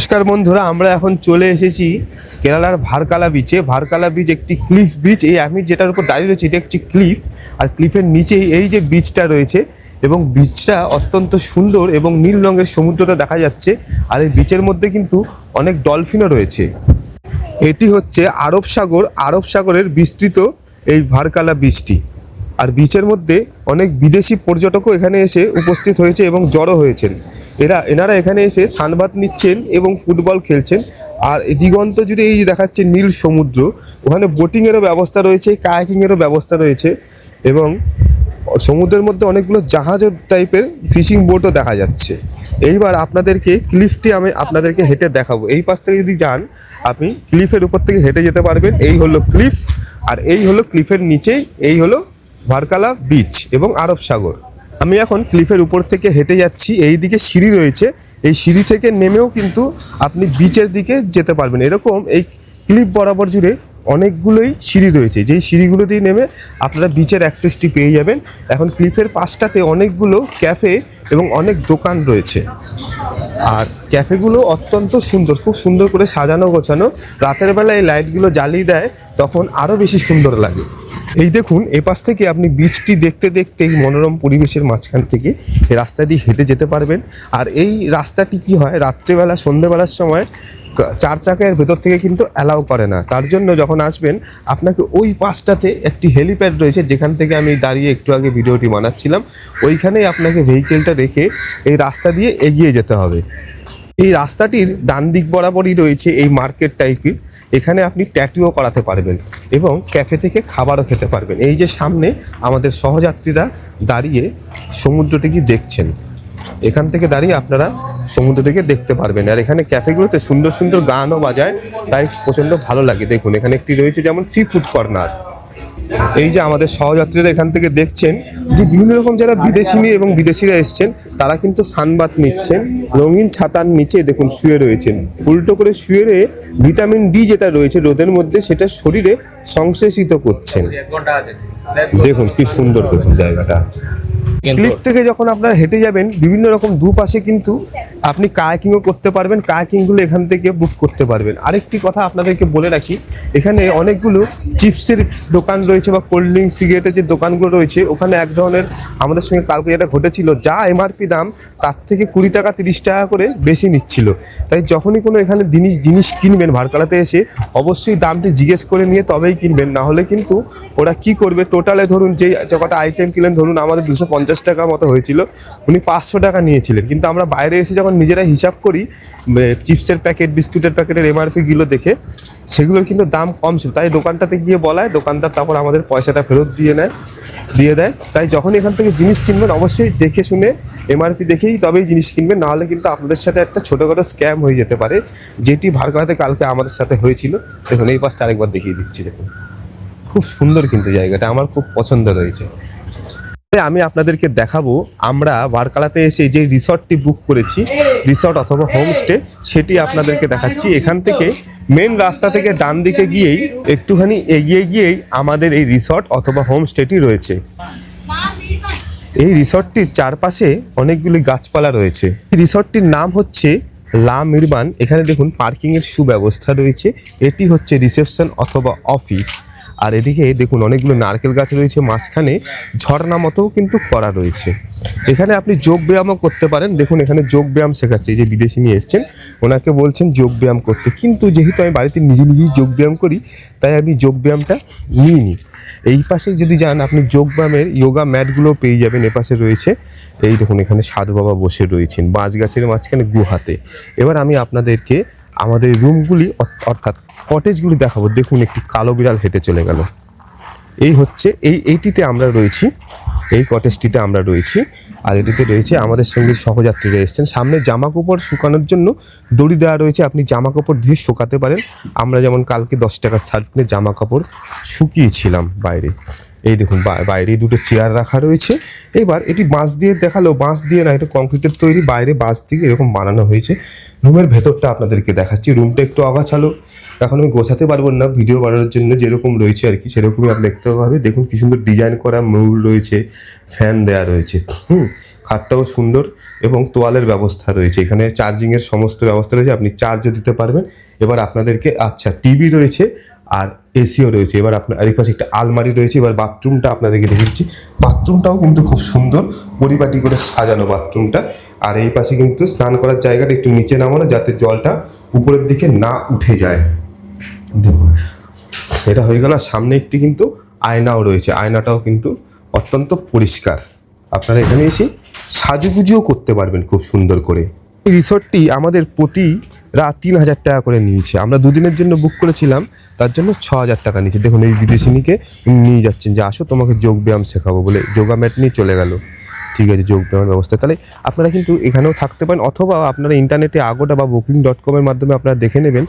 নমস্কার বন্ধুরা, আমরা এখন চলে এসেছি কেরালার ভারকালা বিচে ভারকালা বিচ একটি ক্লিফ বিচ এই আমি যেটার উপর দাঁড়িয়ে রয়েছে, এটা একটি ক্লিফ আর ক্লিফের নিচেই এই যে বিচটা রয়েছে, এবং বিচটা অত্যন্ত সুন্দর এবং নীল রঙের সমুদ্রটা দেখা যাচ্ছে। আর এই বিচের মধ্যে কিন্তু অনেক ডলফিনও রয়েছে। এটি হচ্ছে আরব সাগর। আরব সাগরের বিস্তৃত এই ভারকালা বিচটি আর বিচের মধ্যে অনেক বিদেশি পর্যটকও এখানে এসে উপস্থিত হয়েছে এবং জড়ো হয়েছেন। এরা, এনারা এখানে এসে সানবাদ নিচ্ছেন এবং ফুটবল খেলছেন। আর দিগন্ত জুড়ে এই যে দেখাচ্ছে নীল সমুদ্র, ওখানে বোটিংয়েরও ব্যবস্থা রয়েছে কায়াকিংয়েরও ব্যবস্থা রয়েছে এবং সমুদ্রের মধ্যে অনেকগুলো জাহাজ টাইপের ফিশিং বোটও দেখা যাচ্ছে। এইবার আপনাদেরকে ক্লিফটি আমি আপনাদেরকে হেঁটে দেখাবো। এই পাশ থেকে যদি যান, আপনি ক্লিফের উপর থেকে হেঁটে যেতে পারবেন। এই হলো ক্লিফ আর এই হলো ক্লিফের নিচেই, এই হলো ভারকালা বিচ এবং আরব সাগর। আমি এখন ক্লিফের উপর থেকে হেঁটে যাচ্ছি এই দিকে সিঁড়ি রয়েছে। এই সিঁড়ি থেকে নেমেও কিন্তু আপনি বিচের দিকে যেতে পারবেন। এরকম এই ক্লিফ বরাবর জুড়ে অনেকগুলোই সিঁড়ি রয়েছে। যেই সিঁড়িগুলো দিয়ে নেমে আপনারা বিচের অ্যাক্সেসটি পেয়ে যাবেন। এখন ক্লিফের পাশটাতে অনেকগুলো ক্যাফে এবং অনেক দোকান রয়েছে। আর ক্যাফেগুলো অত্যন্ত সুন্দর, খুব সুন্দর করে সাজানো গোছানো। রাতের বেলা এই লাইটগুলো জ্বালিয়ে দেয়, তখন আরও বেশি সুন্দর লাগে। এই দেখুন এ পাশ থেকে আপনি বীজটি দেখতে দেখতে এই মনোরম পরিবেশের মাঝখান থেকে রাস্তা দিয়ে হেঁটে যেতে পারবেন। আর এই রাস্তাটি কি হয়, রাত্রেবেলা, সন্ধেবেলার সময় চার চাকার ভেতর থেকে কিন্তু অ্যালাউ করে না। তার জন্য যখন আসবেন, আপনাকে ওই পাশটাতে একটি হেলিপ্যাড রয়েছে, যেখান থেকে আমি দাঁড়িয়ে একটু আগে ভিডিওটি বানাচ্ছিলাম। ওইখানেই আপনাকে ভেহিকেলটা রেখে এই রাস্তা দিয়ে এগিয়ে যেতে হবে। এই রাস্তাটির ডান দিক বরাবরই রয়েছে এই মার্কেট টাইপের এখানে আপনি ট্যাটুও করাতে পারবেন এবং ক্যাফে থেকে খাবারও খেতে পারবেন। এই যে সামনে আমাদের সহযাত্রীরা দাঁড়িয়ে সমুদ্রটিকে দেখছেন। এখান থেকে দাঁড়িয়ে আপনারা সমুদ্রটিকে দেখতে পারবেন। আর এখানে ক্যাফেগুলোতে সুন্দর সুন্দর গানও বাজায় তাই প্রচণ্ড ভালো লাগে দেখুন। এখানে একটি রয়েছে যেমন সি ফুড কর্নার এই যে আমাদের সহযাত্রীরা এখান থেকে দেখছেন যে বিভিন্ন রকম যারা বিদেশিনী এবং বিদেশিরা এসছেন তারা কিন্তু সানবাত নিচ্ছেন রঙিন ছাতার নিচে দেখুন শুয়ে রয়েছেন। উল্টো করে শুয়ে রয়ে ভিটামিন ডি যেটা রয়েছে রোদের মধ্যে সেটা শরীরে সংশ্লেষিত করছেন। দেখুন কি সুন্দর দেখুন জায়গাটা। ক্লিপ থেকে যখন আপনারা হেঁটে যাবেন বিভিন্ন রকম দুপাশে কিন্তু আপনি কায়াকিংও করতে পারবেন, কায়াকিংগুলো এখান থেকে বুক করতে পারবেন। আরেকটি কথা আপনাদেরকে বলে রাখি, এখানে অনেকগুলো চিপসের দোকান রয়েছে বা কোল্ড ড্রিঙ্ক সিগারেটের যে দোকানগুলো রয়েছে, ওখানে এক ধরনের আমাদের সঙ্গে কালকে যেটা ঘটেছিল, যা এমআরপি দাম তার থেকে কুড়ি টাকা, তিরিশ টাকা করে বেশি নিচ্ছিল। তাই যখনই কোনো এখানে জিনিস জিনিস কিনবেন ভারকালাতে এসে, অবশ্যই দামটি জিজ্ঞেস করে নিয়ে তবেই কিনবেন। না হলে কিন্তু ওরা কি করবে? টোটালে ধরুন যে যে কটা আইটেম কিনলেন, ধরুন আমাদের দুশো পঞ্চাশ টাকা মতো হয়েছিল, উনি পাঁচশো টাকা নিয়েছিলেন। কিন্তু আমরা বাইরে এসে যখন নিজেরা হিসাব করি চিপসের প্যাকেট, বিস্কুটের প্যাকেটের এমআরপিগুলো দেখে, সেগুলোর কিন্তু দাম কম ছিল। তাই দোকানটাতে গিয়ে বলায়, দোকানদার তারপর আমাদের পয়সাটা ফেরত দিয়ে নেয়, দিয়ে দেয়। তাই যখন এখান থেকে জিনিস কিনবেন, অবশ্যই দেখে শুনে এমআরপি দেখেই তবেই জিনিস কিনবেন, নাহলে কিন্তু আপনাদের সাথে একটা ছোটোখাটো স্ক্যাম হয়ে যেতে পারে, যেটি ভারকালাতে কালকে আমাদের সাথে হয়েছিল। দেখুন, এই পাশটা আরেকবার দেখিয়ে দিচ্ছি, দেখুন। খুব সুন্দর কিন্তু জায়গাটা, আমার খুব পছন্দ রয়েছে। আমি আপনাদেরকে দেখাবো, আমরা বারকালাতে এসে যে রিসর্টটি বুক করেছি, রিসর্ট অথবা হোমস্টে, সেটি আপনাদেরকে দেখাচ্ছি। এখান থেকে মেন রাস্তা থেকে ডান দিকে গিয়েই একটুখানি এগিয়ে গিয়েই আমাদের এই রিসর্ট অথবা হোমস্টেটি রয়েছে। এই রিসর্টটির চারপাশে অনেকগুলি গাছপালা রয়েছে। রিসর্টটির নাম হচ্ছে লা মিরবান। এখানে দেখুন পার্কিং এর সুব্যবস্থা রয়েছে। এটি হচ্ছে রিসেপশন অথবা অফিস। আর এদিকে দেখুন অনেকগুলো নারকেল গাছ রয়েছে, মাঝখানে ঝর্ণা মতো কিন্তু করা রয়েছে। এখানে আপনি যোগ ব্যায়ামও করতে পারেন। দেখুন এখানে যোগ ব্যায়াম শেখাচ্ছে যে বিদেশি নিয়ে এসছেন, ওনাকে বলছেন যোগ ব্যায়াম করতে। কিন্তু যেহেতু আমি বাড়িতে নিজে নিজেই যোগ ব্যায়াম করি, তাই আমি যোগ ব্যায়ামটা নিয়ে নিই এই পাশে যদি যান, আপনি যোগ ব্যায়ামের যোগা ম্যাটগুলো পেয়ে যাবেন। এপাশে রয়েছে, এই দেখুন এখানে সাধু বাবা বসে রয়েছেন, বাঁশ গাছের মাঝখানে গুহাতে। এবার আমি আপনাদেরকে আমাদের রুমগুলি অর্থাৎ কটেজগুলি দেখাবো। দেখুন, একটি কালো বিড়াল হেঁটে চলে গেল। এই হচ্ছে, এই, এইটিতে আমরা রয়েছি। এই কটেজটিতে আমরা রয়েছি। আর এটিতে রয়েছে আমাদের সঙ্গে সহযাত্রীরা এসেছেন। সামনে জামা কাপড় শুকানোর জন্য দড়ি দেওয়া রয়েছে। আপনি জামা কাপড় দিয়ে শুকাতে পারেন। আমরা যেমন কালকে দশ টাকার শার্ট নিয়ে জামা কাপড় শুকিয়েছিলাম বাইরে। এই দেখুন বাইরে দুটো চেয়ার রাখা রয়েছে। এবার এটি বাঁশ দিয়ে দেখাল। বাঁশ দিয়ে না, এটা কংক্রিটের তৈরি। বাইরে বাঁশ দিয়ে এরকম বানানো হয়েছে। রুমের ভেতরটা আপনাদেরকে দেখাচ্ছি। রুমটা একটু অগাছালো এখন আমি গোছাতে পারব না। ভিডিও বানানোর জন্য যেরকম রয়েছে আর কি, সেরকমই আপনি দেখতে পাবে দেখুন কি সুন্দর ডিজাইন করা ময়ূর রয়েছে ফ্যান দেওয়া রয়েছে। হুম, খাটটাও সুন্দর এবং তোয়ালের ব্যবস্থা রয়েছে। এখানে চার্জিংয়ের সমস্ত ব্যবস্থা রয়েছে। আপনি চার্জও দিতে পারবেন। এবার আপনাদেরকে আচ্ছা টিভি রয়েছে আর এসিও রয়েছে। এবার আপনার আর এই পাশে একটা আলমারি রয়েছে। এবার বাথরুমটা আপনাদেরকে দেখিয়েছি। বাথরুমটাও কিন্তু খুব সুন্দর। পরিপাটি করে সাজানো বাথরুমটা আর এই পাশে কিন্তু স্নান করার জায়গাটা একটু নিচে নামানো যাতে জলটা উপরের দিকে না উঠে যায়। দেখুন, এটা হয়ে গেল সামনে একটি কিন্তু আয়নাও রয়েছে। আয়নাটাও কিন্তু অত্যন্ত পরিষ্কার। আপনারা এখানে এসে সাজুগুজিও করতে পারবেন খুব সুন্দর করে। এই রিসর্টটি আমাদের প্রতি রাত তিন হাজার টাকা করে নিয়েছে। আমরা দুদিনের জন্য বুক করেছিলাম, তার জন্য ছ হাজার টাকা নিয়েছে। দেখুন, এই বিদেশিনীকে নিয়ে যাচ্ছেন যে, আসো, তোমাকে যোগ ব্যায়াম শেখাবো বলে যোগা ম্যাট নিয়ে চলে গেল। ঠিক আছে, যোগ ব্যায়ামের ব্যবস্থা। তাহলে আপনারা কিন্তু এখানেও থাকতে পারেন অথবা আপনারা ইন্টারনেটে আগোটা বা বুকিং ডট কমের মাধ্যমে আপনারা দেখে নেবেন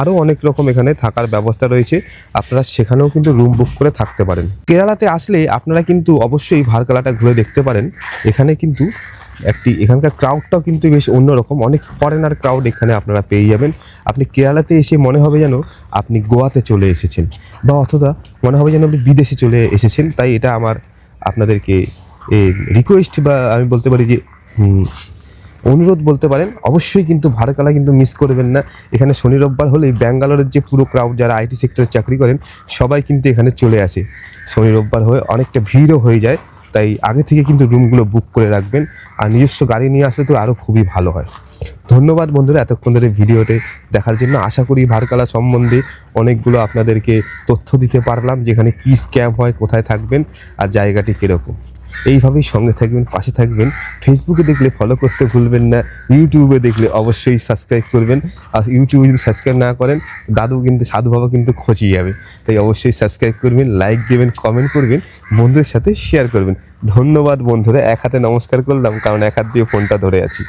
আরও অনেক রকম এখানে থাকার ব্যবস্থা রয়েছে। আপনারা সেখানেও কিন্তু রুম বুক করে থাকতে পারেন। কেরালাতে আসলে আপনারা কিন্তু অবশ্যই ভারকালাটা ঘুরে দেখতে পারেন। এখানে কিন্তু একটি, এখানকার ক্রাউডটাও কিন্তু বেশ অন্যরকম। অনেক ফরেনার ক্রাউড এখানে আপনারা পেয়ে যাবেন। আপনি কেরালাতে এসে মনে হবে যেন আপনি গোয়াতে চলে এসেছেন, বা অথবা মনে হবে যেন আপনি বিদেশে চলে এসেছেন। তাই এটা আমার আপনাদেরকে রিকোয়েস্ট বা আমি বলতে পারি যে অনুরোধ বলতে পারেন, অবশ্যই কিন্তু ভারকালা কিন্তু মিস করবেন না। এখানে শনি রোববার হলেই ব্যাঙ্গালোরের যে পুরো ক্রাউড যারা আইটি সেক্টরে চাকরি করেন, সবাই কিন্তু এখানে চলে আসে। শনি রোববার হয়ে অনেকটা ভিড়ও হয়ে যায়, তাই আগে থেকে কিন্তু রুমগুলো বুক করে রাখবেন। আর নিজস্ব গাড়ি নিয়ে আসলে তো আরও খুবই ভালো হয়। ধন্যবাদ বন্ধুরা, এতক্ষণ ধরে ভিডিওতে দেখার জন্য আশা করি ভারকালা সম্বন্ধে অনেকগুলো আপনাদেরকে তথ্য দিতে পারলাম, যেখানে কী স্ক্যাম হয়, কোথায় থাকবেন, আর জায়গাটি কীরকম। এইভাবেই সঙ্গে থাকবেন, পাশে থাকবেন। ফেসবুকে দেখলে ফলো করতে ভুলবেন না ইউটিউবে দেখলে অবশ্যই সাবস্ক্রাইব করবেন। আর ইউটিউবে যদি সাবস্ক্রাইব না করেন দাদু কিন্তু, সাধু বাবা কিন্তু খচিয়ে যাবে। তাই অবশ্যই সাবস্ক্রাইব করবেন লাইক দেবেন কমেন্ট করবেন, বন্ধুদের সাথে শেয়ার করবেন। ধন্যবাদ বন্ধুরা, এক হাতে নমস্কার করলাম, কারণ এক হাত দিয়ে ফোনটা ধরে আছি।